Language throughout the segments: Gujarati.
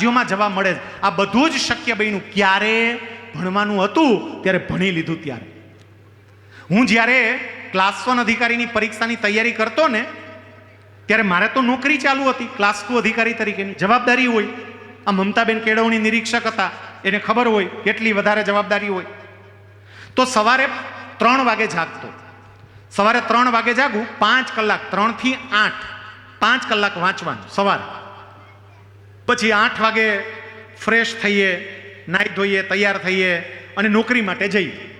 રાજ્યોમાં જવા મળે આ બધું જ શક્ય બન્યું ક્યારે? ભણવાનું હતું, ત્યારે ભણી લીધું ત્યારે. હું જ્યારે ક્લાસ વન અધિકારીની પરીક્ષાની તૈયારી કરતો ને, ત્યારે મારે તો નોકરી ચાલુ હતી ક્લાસ ટુ અધિકારી તરીકેની. જવાબદારી હોય. આ મમતાબેન કેળવણી નિરીક્ષક હતા. એને ખબર હોય કેટલી વધારે જવાબદારી હોય. તો સવારે ત્રણ વાગે જાગતો. સવારે ત્રણ વાગે જાગું, પાંચ કલાક, ત્રણથી આઠ, પાંચ કલાક વાંચવાનું, સવારે. પછી આઠ વાગે ફ્રેશ થઈએ નાહી ધોઈએ, તૈયાર થઈએ અને નોકરી માટે જઈએ.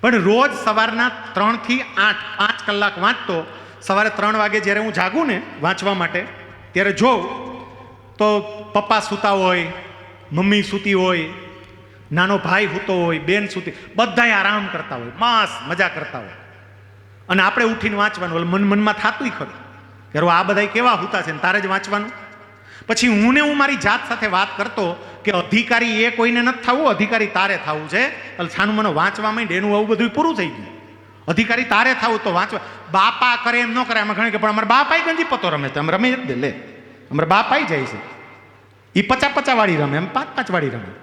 પણ રોજ સવારના ત્રણથી આઠ, પાંચ કલાક વાંચતો, સવારે ત્રણ વાગે જ્યારે હું જાગું ને વાંચવા માટે, ત્યારે જોઉં તો પપ્પા સૂતા હોય, મમ્મી સૂતી હોય, નાનો ભાઈ સૂતો હોય, બેન સૂતી બધાય આરામ કરતા હોય, માસ મજા કરતા હોય. અને આપણે ઉઠીને વાંચવાનું મન મનમાં થાતુંય ખરું. કે આ બધાય કેવા સૂતા છે ને, તારે જ વાંચવાનું? પછી હું ને હું મારી જાત સાથે વાત કરતો કે અધિકારી એ કોઈને નથી થવું, અધિકારી તારે થવું છે. એટલે છાનું મને વાંચવા માંડે, એનું આવું બધું પૂરું થઈ ગયું. અધિકારી તારે થવું તો વાંચવા. બાપા કરે એમ ન કરે એમાં ઘણી કે પણ અમારા બાપાઈ ગંજી પતો રમે છે અમે રમે જ દે, લે. અમારા બાપાઈ જાય છે. એ પચા પચા વાળી રમે એમ પાંચ પાંચ વાળી રમે.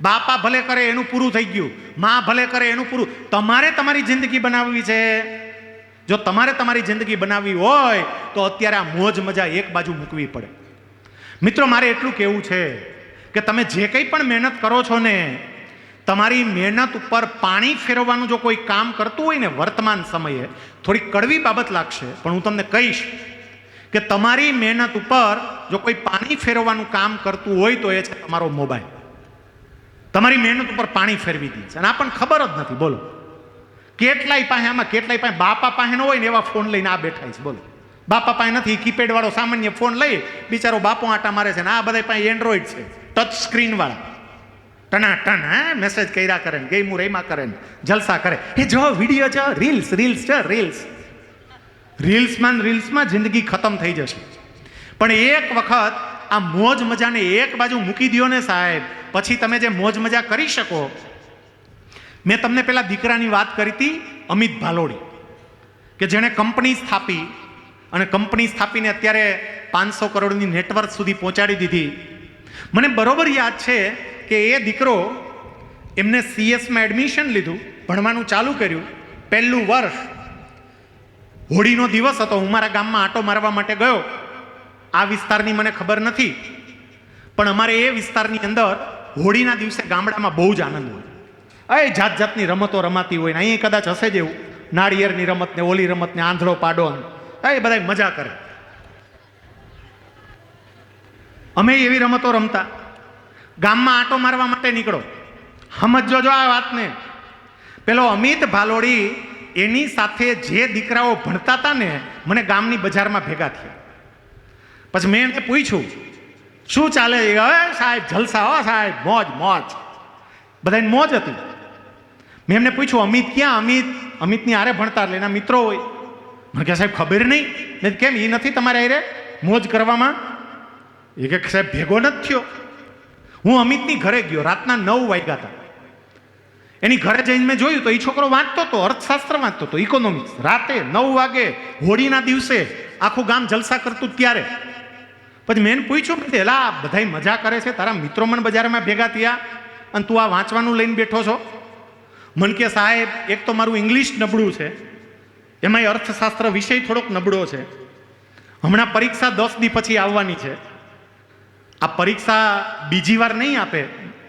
બાપા ભલે કરે એનું પૂરું થઈ ગયું, માં ભલે કરે એનું પૂરું. તમારે તમારી જિંદગી બનાવવી છે. જો તમારે તમારી જિંદગી બનાવવી હોય, તો અત્યારે આ મોજ મજા એક બાજુ મૂકવી પડે. મિત્રો, મારે એટલું કહેવું છે કે તમે જે કંઈ પણ મહેનત કરો છો ને, તમારી મહેનત ઉપર પાણી ફેરવવાનું જો કોઈ કામ કરતું હોય ને વર્તમાન સમયે થોડી કડવી બાબત લાગશે. પણ હું તમને કહીશ કે તમારી મહેનત ઉપર જો કોઈ પાણી ફેરવવાનું કામ કરતું હોય તો એ છે તમારો મોબાઈલ. તમારી મહેનત ઉપર પાણી ફેરવી દે છે. અને આ પણ ખબર જ નથી. બોલો. કેટલાય પાસે આમાં, કેટલાય પાસે બાપા પાસે ન હોય ને એવા ફોન લઈને આ બેઠા છે. બોલો. બાપા પાસે નથી કીપેડ વાળો સામાન્ય ફોન લઈ, બિચારો બાપો આટા મારે છે ને, આ બધા પાસે એન્ડ્રોઈડ છે ટચ સ્ક્રીન વાળા. ટના ટન હે મેસેજ કર્યા કરે ને, ગેમું રેમાં કરે ને, જલસા કરે. એ જો વીડિયો છે રીલ્સ રીલ્સ છે રીલ્સ રીલ્સમાં રીલ્સમાં જિંદગી ખતમ થઈ જશે. પણ એક વખત આ મોજ મજાને એક બાજુ મૂકી દો ને સાહેબ, પછી તમે જે મોજ મજા કરી શકો. મેં તમને પેલા દીકરાની વાત કરી હતી, અમિત ભાલોડી, કે જેણે કંપની સ્થાપી અને કંપની સ્થાપીને અત્યારે પાંચસો કરોડની નેટવર્ક સુધી પહોંચાડી દીધી. મને બરોબર યાદ છે કે એ દીકરો એમને સીએસમાં એડમિશન લીધું, ભણવાનું ચાલુ કર્યું, પહેલું વર્ષ. હોળીનો દિવસ હતો, હું મારા ગામમાં આટો મારવા માટે ગયો. આ વિસ્તારની મને ખબર નથી, પણ અમારે એ વિસ્તારની અંદર હોળીના દિવસે ગામડામાં બહુ જ આનંદ હોય. એ જાત જાતની રમતો રમાતી હોય ને, અહીં કદાચ હશે જ એવું. નાળિયેરની રમત ને ઓલી રમત ને આંધળો પાડો ને એ બધા મજા કરે. અમે એવી રમતો રમતા. ગામમાં આંટો મારવા માટે નીકળો. સમજો જો આ વાતને. પેલો અમિત ભાલોડી એની સાથે જે દીકરાઓ ભણતા હતા ને, મને ગામની બજારમાં ભેગા થયા. પછી મેં એને પૂછ્યું, શું ચાલે? હવે સાહેબ જલસા હો સાહેબ, મોજ મોજ. બધાને મોજ હતી. મેં એમને પૂછ્યું, અમિત ક્યાં? અમિત, અમિતની આરે ભણતા એટલે એના મિત્રો હોય. મને કે સાહેબ, ખબર નહીં? કેમ એ નથી તમારે અરે મોજ કરવામાં? એ કે, સાહેબ, ભેગો નથી થયો. હું અમિતની ઘરે ગયો, રાતના નવ વાગ્યા હતા. એની ઘરે જઈને મેં જોયું તો એ છોકરો વાંચતો હતો, અર્થશાસ્ત્ર વાંચતો હતો ઇકોનોમિક્સ રાતે નવ વાગે, હોળીના દિવસે આખું ગામ જલસા કરતું ત્યારે. પછી મેં પૂછ્યું કે એલા બધાય મજા કરે છે? તારા મિત્રો મને બજારમાં ભેગા થયા અને તું આ વાંચવાનું લઈને બેઠો છો? મન કે સાહેબ, એક તો મારું ઇંગ્લિશ નબળું છે. એમાંય અર્થશાસ્ત્ર વિષય થોડોક નબળો છે. હમણાં પરીક્ષા દસ દી પછી આવવાની છે. આ પરીક્ષા બીજી વાર નહીં આપે.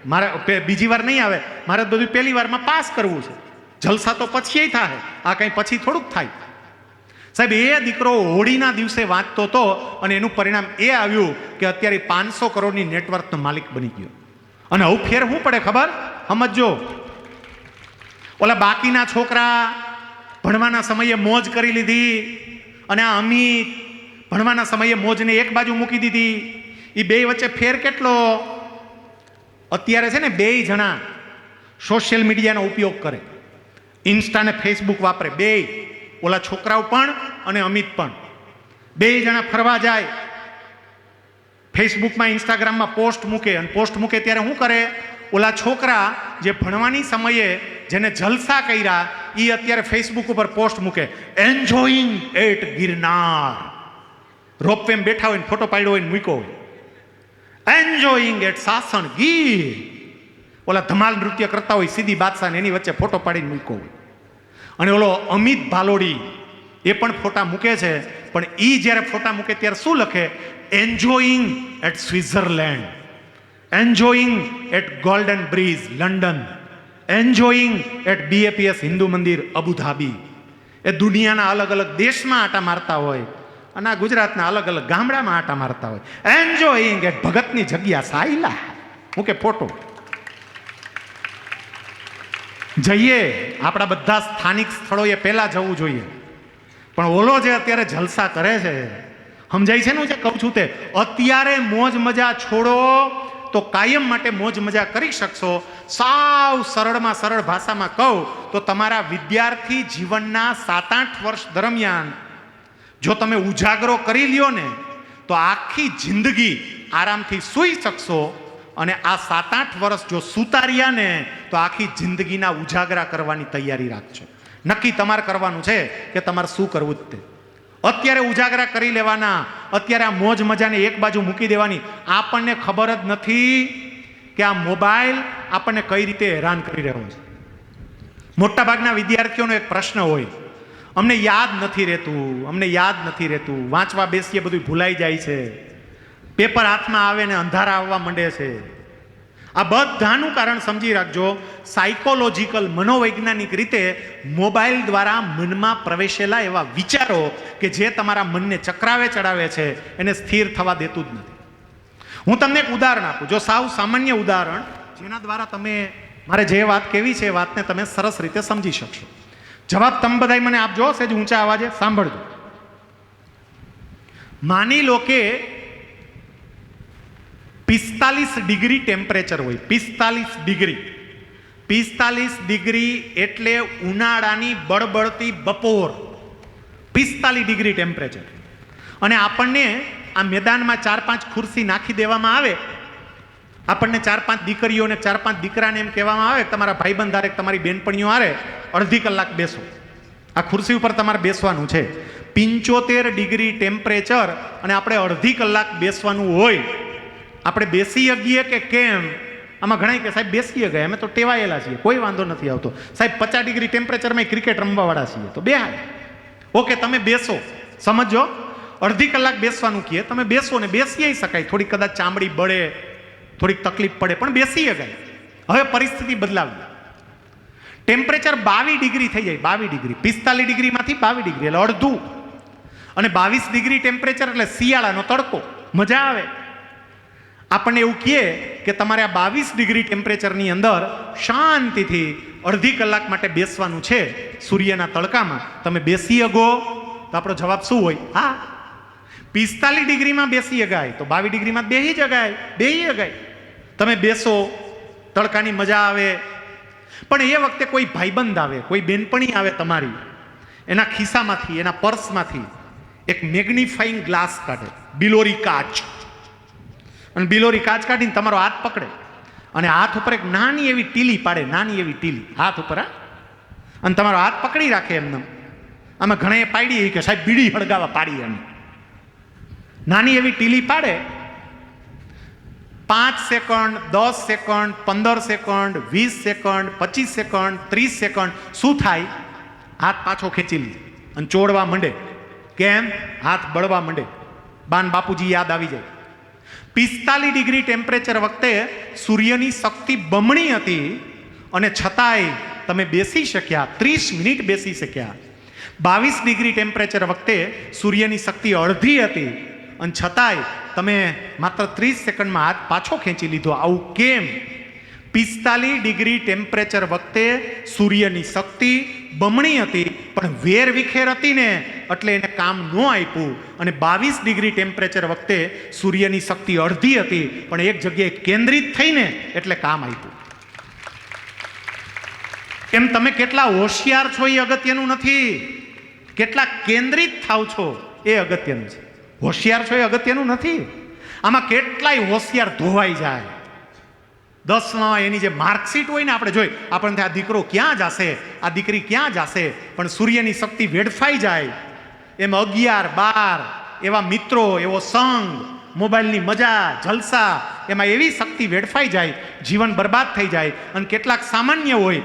મારે બીજી વાર નહીં આવે. મારે બધું પહેલી વારમાં પાસ કરવું છે. જલસા તો પછી થાય આ કંઈ પછી થોડુંક થાય. સાહેબ, એ દીકરો હોળીના દિવસે વાંચતો હતો અને એનું પરિણામ એ આવ્યું કે અત્યારે પાંચસો કરોડની નેટવર્કનો માલિક બની ગયો. અને હવે ફેર શું પડે ખબર? સમજો ઓલા બાકીના છોકરા ભણવાના સમયે મોજ કરી લીધી અને આ અમિત ભણવાના સમયે મોજને એક બાજુ મૂકી દીધી. એ બે વચ્ચે ફેર કેટલો? અત્યારે છે ને બે જણા સોશિયલ મીડિયાનો ઉપયોગ કરે. ઇન્સ્ટા ને ફેસબુક વાપરે. બે. ઓલા છોકરાઓ પણ અને અમિત પણ. બે જણા ફરવા જાય. ફેસબુકમાં, ઇન્સ્ટાગ્રામમાં પોસ્ટ મૂકે. અને પોસ્ટ મૂકે ત્યારે શું કરે? ઓલા છોકરા જે ભણવાની સમયે જેને જલસા કર્યા એ અત્યારે ફેસબુક ઉપર પોસ્ટ મૂકે એન્જોઈંગ એટ ગિરનાર રોપવેમ બેઠા હોય ને, ફોટો પાડ્યો હોય ને, મૂક્યો એન્જોઈંગ એટ સાસણ ગીર ઓલા ધમાલ નૃત્ય કરતા હોય, સીધી બાદશાહ એની વચ્ચે ફોટો પાડીને મૂક્યો અને ઓલો અમિત ભાલોડી, એ પણ ફોટા મૂકે છે, પણ એ જ્યારે ફોટા મૂકે ત્યારે શું લખે? Enjoying at Switzerland enjoying at golden bridge London enjoying at BAPS Hindu Mandir Abu Dhabi એ દુનિયાના અલગ અલગ દેશમાં આટા મારતા હોય અને આ ગુજરાતના અલગ અલગ ગામડામાં આટા મારતા હોય. એન્જોઈંગ એટ ભગતની જગ્યા સાયલા. મૂકે ફોટો. જઈએ. આપણા બધા સ્થાનિક સ્થળોએ પહેલાં જવું જોઈએ. પણ ઓલો જે અત્યારે જલસા કરે છે, સમજાય છે ને હું જે કહું છું તે? અત્યારે મોજ મજા છોડો તો કાયમ માટે મોજ મજા કરી શકશો. સાવ સરળમાં સરળ ભાષામાં કહું તો તમારા વિદ્યાર્થી જીવનના સાત આઠ વર્ષ દરમિયાન જો તમે ઉજાગરો કરી લ્યો ને, તો આખી જિંદગી આરામથી સૂઈ શકશો અને આ સાત આઠ વર્ષ જો સુતાર્યા ને, તો આખી જિંદગીના ઉજાગરા કરવાની તૈયારી રાખજો. નક્કી તમારે કરવાનું છે કે તમારે શું કરવું જ તે. અત્યારે ઉજાગરા કરી લેવાના. અત્યારે આ મોજ મજાને એક બાજુ મૂકી દેવાની. આપણને ખબર જ નથી કે આ મોબાઈલ આપણને કઈ રીતે હેરાન કરી રહ્યો છે. મોટાભાગના વિદ્યાર્થીઓનો એક પ્રશ્ન હોય. અમને યાદ નથી રહેતું, અમને યાદ નથી રહેતું. વાંચવા બેસીએ બધું ભૂલાઈ જાય છે. પેપર હાથમાં આવે ને અંધારા આવવા માંડે છે. આ બધાનું કારણ સમજી રાખજો. સાયકોલોજીકલ મનોવૈજ્ઞાનિક રીતે મોબાઈલ દ્વારા મનમાં પ્રવેશેલા એવા વિચારો કે જે તમારા મનને ચક્રાવે, ચડાવે છે, એને સ્થિર થવા દેતું જ નથી. હું તમને એક ઉદાહરણ આપું. જો સાવ સામાન્ય ઉદાહરણ, જેના દ્વારા તમે, મારે જે વાત કેવી છે એ વાતને તમે સરસ રીતે સમજી શકશો. જવાબ તમે બધા મને આપજો. સેજ ઊંચા અવાજે સાંભળજો. માની લો કે પિસ્તાલીસ ડિગ્રી ટેમ્પરેચર હોય, પિસ્તાલીસ ડિગ્રી. પિસ્તાલીસ ડિગ્રી એટલે ઉનાળાની બળબળતી બપોર. પિસ્તાલીસ ડિગ્રી ટેમ્પરેચર. અને આપણને આ મેદાનમાં ચાર પાંચ ખુરશી નાખી દેવામાં આવે. આપણને ચાર પાંચ દીકરીઓને ચાર પાંચ દીકરાને એમ કહેવામાં આવે તમારા ભાઈબંધ ધારે તમારી બેનપણીઓ આવે અડધી કલાક બેસો. આ ખુરશી ઉપર તમારે બેસવાનું છે. પિંચોતેર ડિગ્રી ટેમ્પરેચર અને આપણે અડધી કલાક બેસવાનું હોય આપણે બેસી શકીએ કે કેમ? આમાં ઘણા કે સાહેબ બેસી ગયા, અમે તો ટેવાયેલા છીએ, કોઈ વાંધો નથી આવતો. સાહેબ, પચાસ ડિગ્રી ટેમ્પરેચરમાં ક્રિકેટ રમવાવાળા છીએ, તો બે ઓકે, તમે બેસો. સમજો? અડધી કલાક બેસવાનું કહે તમે બેસો ને બેસીએ શકાય. થોડી કદાચ ચામડી બળે, થોડીક તકલીફ પડે, પણ બેસી ગઈ. હવે પરિસ્થિતિ બદલાવી. ટેમ્પરેચર બાવીસ ડિગ્રી થઈ જાય, બાવીસ ડિગ્રી. પિસ્તાલીસ ડિગ્રીમાંથી બાવીસ ડિગ્રી, એટલે અડધું. અને બાવીસ ડિગ્રી ટેમ્પરેચર એટલે શિયાળાનો તડકો. મજા આવે. આપણને એવું કહે કે તમારે આ બાવીસ ડિગ્રી ટેમ્પરેચરની અંદર શાંતિથી અડધી કલાક માટે બેસવાનું છે સૂર્યના તડકામાં. તમે બેસી અગો તો આપણો જવાબ શું હોય? હા. પિસ્તાલીસ ડિગ્રીમાં બેસી અગાય તો બાવીસ ડિગ્રીમાં બેહી જગાય બેહી અગાય તમે બેસો. તડકાની મજા આવે. પણ એ વખતે કોઈ ભાઈબંધ આવે, કોઈ બેનપણી આવે તમારી, એના ખિસ્સામાંથી, એના પર્સમાંથી એક મેગ્નિફાઈંગ ગ્લાસ કાઢે. બિલોરી કાચ. અને બિલોરી કાચ કાઢીને તમારો હાથ પકડે. અને હાથ ઉપર એક નાની એવી ટીલી પાડે, નાની એવી ટીલી. હાથ ઉપર, હા? અને તમારો હાથ પકડી રાખે એમને અમે ઘણે પાડી કે સાહેબ બીડી હળગાવા પાડી એમ. નાની એવી ટીલી પાડે. પાંચ સેકન્ડ, દસ સેકન્ડ, પંદર સેકન્ડ, વીસ સેકન્ડ, પચીસ સેકન્ડ, ત્રીસ સેકન્ડ. શું થાય? હાથ પાછો ખેંચી લે અને ચોડવા માંડે. કેમ? હાથ બળવા માંડે. બાન બાપુજી યાદ આવી જાય. પિસ્તાલીસ ડિગ્રી ટેમ્પરેચર વખતે સૂર્યની શક્તિ બમણી હતી અને છતાંય તમે બેસી શક્યા, ત્રીસ મિનિટ બેસી શક્યા. બાવીસ ડિગ્રી ટેમ્પરેચર વખતે સૂર્યની શક્તિ અડધી હતી અને છતાંય તમે માત્ર ત્રીસ સેકન્ડમાં હાથ પાછો ખેંચી લીધો. આવું કેમ? પિસ્તાલીસ ડિગ્રી ટેમ્પરેચર વખતે સૂર્યની શક્તિ બમણી હતી, પણ વેર વિખેર હતી ને એટલે એને કામ ન આપ્યું. અને બાવીસ ડિગ્રી ટેમ્પરેચર વખતે સૂર્યની શક્તિ અડધી હતી, પણ એક જગ્યાએ કેન્દ્રિત થઈને એટલે કામ આપ્યું. એમ તમે કેટલા હોશિયાર છો એ અગત્યનું નથી? કેટલા કેન્દ્રિત થાવ છો એ અગત્યનું છે. હોશિયાર છો એ અગત્યનું નથી. આમાં કેટલાય હોશિયાર ધોવાઈ જાય. દસમાં એની જે માર્કશીટ હોય ને આપણે જોઈ, આપણને આ દીકરો ક્યાં જશે આ દીકરી ક્યાં જશે પણ સૂર્યની શક્તિ વેડફાઈ જાય. એમ અગિયાર, બાર એવા મિત્રો, એવો સંગ મોબાઈલની મજા, જલસા, એમાં એવી શક્તિ વેડફાઈ જાય, જીવન બરબાદ થઈ જાય અને કેટલાક સામાન્ય હોય.